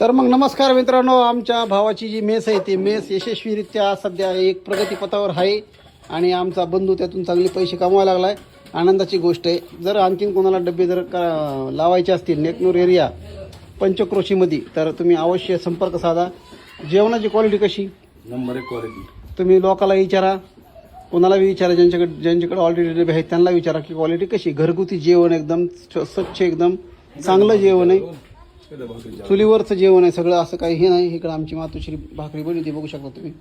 तर मग नमस्कार मित्रांनो आमच्या भावाची जी मेस आहे ती मेस यशस्वीरित्या सध्या एक प्रगतीपथावर आहे आणि आमचा बंधू त्यातून चांगले पैसे कमवायला लागलाय. आनंदाची गोष्ट आहे. जर आणखीन कोणाला डबे जर का लावायचे असतील नेकनूर एरिया पंचक्रोशीमध्ये तर तुम्ही अवश्य संपर्क साधा. जेवणाची क्वालिटी कशी? नंबर एक क्वालिटी तुम्ही लोकाला विचारा. कोणाला विचारा ज्यांच्याकडे ज्यांच्याकडे ऑलरेडी डबे आहेत त्यांना विचारा की क्वालिटी कशी घरगुती जेवण एकदम स्व- स्वच्छ एकदम चांगलं जेवण आहे. चुलीवरचं जेवण आहे सगळं असं काही हे नाही. इकडं आमची मातोश्री भाकरी बनवते बघू शकता तुम्ही.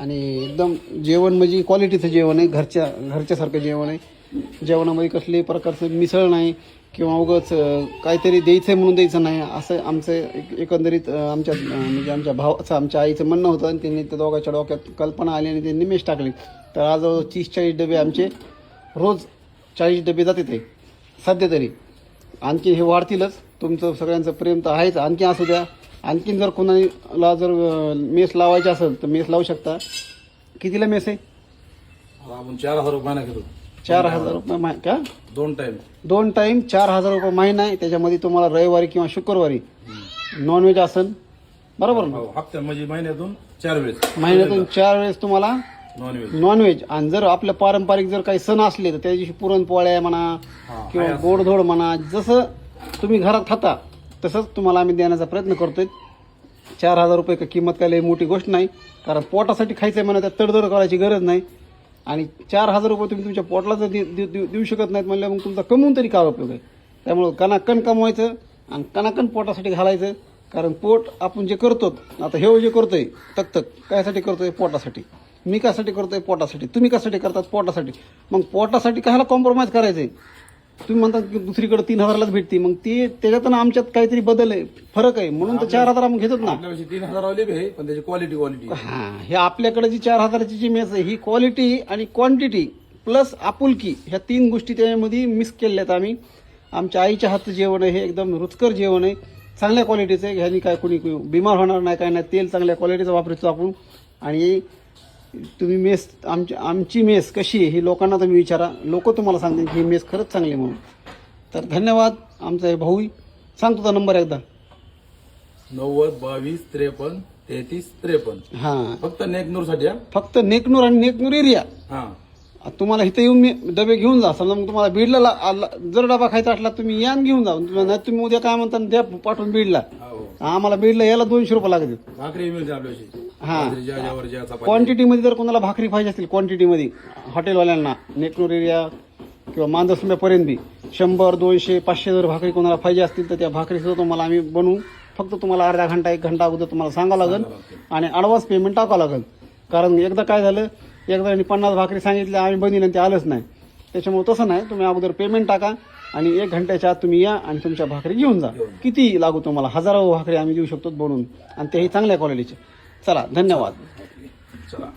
आणि एकदम जेवण म्हणजे क्वालिटीचं जेवण आहे घरच्या घरच्यासारखं जेवण आहे. जेवणामध्ये कसल्याही प्रकारचं मिसळ नाही किंवा उगाच काहीतरी द्यायचं आहे म्हणून द्यायचं नाही. असं आमचं एक- एकंदरीत आमच्या म्हणजे आमच्या भावाचं आमच्या आईचं म्हणणं होतं आणि त्यांनी त्या दोघांच्या डोक्यात कल्पना आली आणि त्यांनी मेश टाकली. तर आज तीस चाळीस डबे आमचे रोज चाळीस डबे जाते ते सध्या तरी. आणखी हे वाढतीलच. तुमचं सगळ्यांचं प्रेम तर आहेच. आणखी असू द्या. आणखीन जर कोणाला जर मेस लावायची असेल तर मेस लावू शकता. कितीला मेस आहे? आपण चार हजार रुपये महिना घेतो. चार हजार रुपये मा का? दोन टाइम दोन टाईम चार हजार रुपये महिना आहे. त्याच्यामध्ये तुम्हाला रविवारी किंवा शुक्रवारी नॉनव्हेज असेल बरोबर ना? हप्त्या म्हणजे महिन्यातून चार वेळेस. महिन्यातून चार वेळेस तुम्हाला नॉनव्हेज नॉनव्हेज आणि जर आपलं पारंपरिक जर काही सण असले तर त्या दिवशी पुरणपोळ्या म्हणा किंवा आहे. गोडधोड म्हणा जसं तुम्ही घरात खाता तसंच तुम्हाला आम्ही देण्याचा प्रयत्न करतोय. चार हजार रुपये का किंमत काय लई मोठी गोष्ट नाही कारण पोटासाठी खायचं म्हणा त्यात तडजोड करायची गरज नाही. आणि चार हजार रुपये तुम्ही तुमच्या पोटला जर देऊ शकत नाहीत म्हणलं मग तुमचा कमवून तरी काय उपयोग आहे? त्यामुळं कणाकण कमवायचं आणि कणाकण पोटासाठी घालायचं कारण पोट आपण जे करतो आता हे जे करतोय तक तक कायसाठी करतोय? पोटासाठी. मी कशासाठी करतोय? पोटासाठी. तुम्ही कशासाठी करतात? पोटासाठी. मग पोटासाठी कशाला कॉम्प्रोमाइज करायचंय? तुम्ही म्हणतात की दुसरीकडे तीन हजारलाच भेटते. मग ते त्याच्यातून आमच्यात काहीतरी बदल आहे. फरक आहे. म्हणून तर चार हजार आम्ही घेतात ना. तीन हजार आहे पण त्याची क्वालिटी क्वालिटी हा हे आपल्याकडे जी चार हजाराची जी मेस आहे ही क्वालिटी आणि क्वांटिटी प्लस आपुलकी ह्या तीन गोष्टी त्यामध्ये मिस केलेल्या आहेत आम्ही. आमच्या आईच्या हातचं जेवण आहे हे एकदम रुचकर जेवण आहे. चांगल्या क्वालिटीचं आहे. ह्यानी काय कोणी बिमार होणार नाही काय नाही. तेल चांगल्या क्वालिटीचं वापरतो आपण. आणि तुम्ही मेस आमची आमची मेस कशी आहे ही लोकांना तुम्ही विचारा. लोक तुम्हाला सांगतील की ही मेस खरंच चांगली म्हणून. तर धन्यवाद आमचा हे भाऊ सांग तुझा नंबर एकदा. नव्वद बावीस त्रेपन्न तेहतीस त्रेपन्न. हां. फक्त नेकनूरसाठी? फक्त नेकनूर आणि नेकनूर एरिया. हा. तुम्हाला इथं येऊन मी डबे घेऊन जा. समजा मग तुम्हाला बीडला ला- आला- जर डबा खायचा असला तुम्ही या आणि घेऊन जा. तुम्ही नाही तुम्ही उद्या काय म्हणता द्या पाठवून बीडला. हो. आम्हाला बीडला यायला दोनशे रुपये लागतील. भाकरी मिळते आपल्याशी. हा. क्वांटिटीमध्ये जर कोणाला भाकरी पाहिजे असतील क्वांटिटीमध्ये हॉटेलवाल्यांना नेकनूर एरिया किंवा मांदसुंब्यापर्यंत बी शंभर दोनशे पाचशे जर भाकरी कोणाला पाहिजे असतील तर त्या भाकरीसुद्धा तुम्हाला आम्ही बनवू. फक्त तुम्हाला अर्धा घंटा एक घंटा अगोदर तुम्हाला सांगावं लागेल आणि ॲडव्हान्स पेमेंट टाकावं लागेल. कारण एकदा काय झालं एकदा त्यांनी पन्नास भाकरी सांगितल्या आम्ही बनवली आणि ते आलंच नाही. त्याच्यामुळे तसं नाही तुम्ही अगोदर पेमेंट टाका आणि एक घंट्याच्या आत तुम्ही या आणि तुमच्या भाकरी घेऊन जा. किती लागू तुम्हाला हजारो भाकरी आम्ही देऊ शकतो बनवून. आणि तेही चांगल्या क्वालिटीचे चला धन्यवाद चला